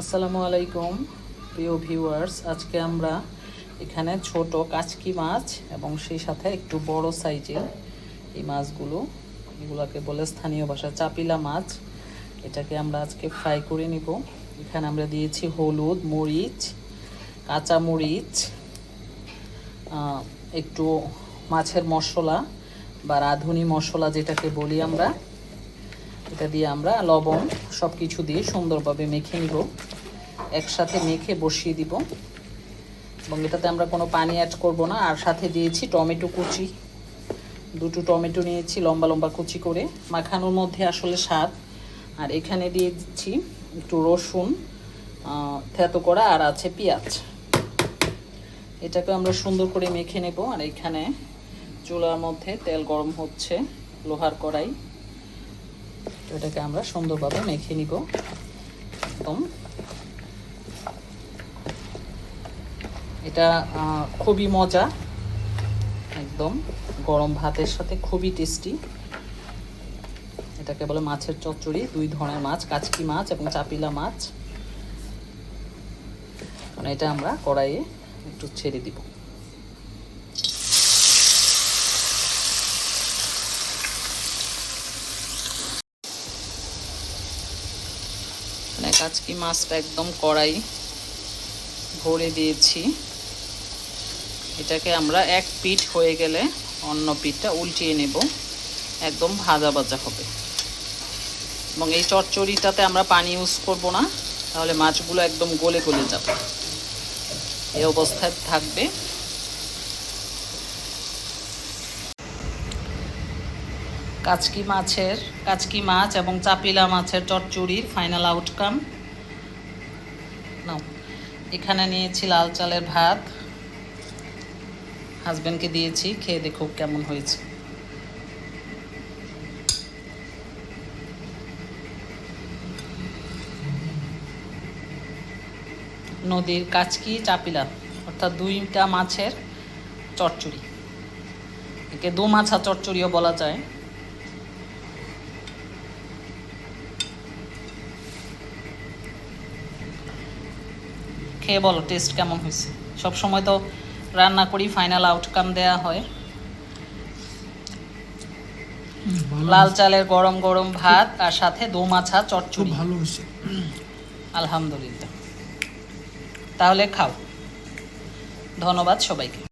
আসসালামু আলাইকুম, প্রিয় ভিউয়ার্স আজকে আমরা এখানে ছোট কাচকি মাছ এবং সেই সাথে একটু বড় সাইজের এই মাছগুলো, এগুলোকে বলে স্থানীয় ভাষা চাপিলা মাছ। এটাকে আমরা আজকে ফ্রাই করে নিব। এখানে আমরা দিয়েছি হলুদ মরিচ, কাঁচা মরিচ একটু মাছের মশলা বা রাঁধুনি মশলা যেটাকে বলি আমরা। এটা দিয়ে আমরা লবণ সব কিছু দিয়ে সুন্দরভাবে মেখে নিব। একসাথে মেখে বসিয়ে দিব। এবং এটাতে আমরা কোনো পানি অ্যাড করব না। আর সাথে দিয়েছি টমেটো কুচি। দুটো টমেটো নিয়েছি লম্বা লম্বা কুচি করে। মাখানোর মধ্যে আসলে স্বাদ। আর এখানে দিয়ে দিচ্ছি একটু রসুন থেতো করা আর আছে পেঁয়াজ। এটাকে আমরা সুন্দর করে মেখে নেব। আর এখানে চুলার মধ্যে তেল গরম হচ্ছে, লোহার কড়াই। এটাকে আমরা সুন্দরভাবে মেখে নিব। একদম। এটা খুবই মজা। একদম। গরম ভাতের সাথে খুবই টেস্টি। এটাকে বলে মাছের চচ্চড়ি, দুই ধরনের মাছ, কাচকি মাছ এবং চাপিলা মাছ। মানে এটা আমরা কড়াইয়ে একটু ছেড়ে দিব। কাচকি মাছটা একদম কড়াই ভরে দিয়েছি। এটাকে আমরা এক পিঠ হয়ে গেলে অন্য পিঠটা উল্টিয়ে নেব। একদম ভাজা ভাজা হবে। এবং এই চচ্চড়িটাতে আমরা পানি ইউজ করব না, তাহলে মাছগুলো একদম গলে গলে যাবে। এই অবস্থায় থাকবে। কাচকি মাছের, কাচকি মাছ এবং চাপিলা মাছের চচ্চড়ির ফাইনাল আউটকাম নাও, এখানে নিয়েছি লাল চালের ভাত। হাজব্যান্ডকে দিয়েছি, খেয়ে দেখো কেমন হয়েছে। নদীর কাচকি, চাপিলা, অর্থাৎ দুইটা মাছের চচ্চড়ি। একে দু মাছা চচ্চড়িও বলা যায়। খেয়ে বলো টেস্ট কেমন হয়েছে? সব সময় তো রান্না করি ফাইনাল আউটকাম দেয়া হয়। লাল চালের গরম গরম ভাত আর সাথে দো মাছা খুব ভালো হয়েছে। আলহামদুলিল্লাহ। তাহলে খাও। ধন্যবাদ সবাইকে।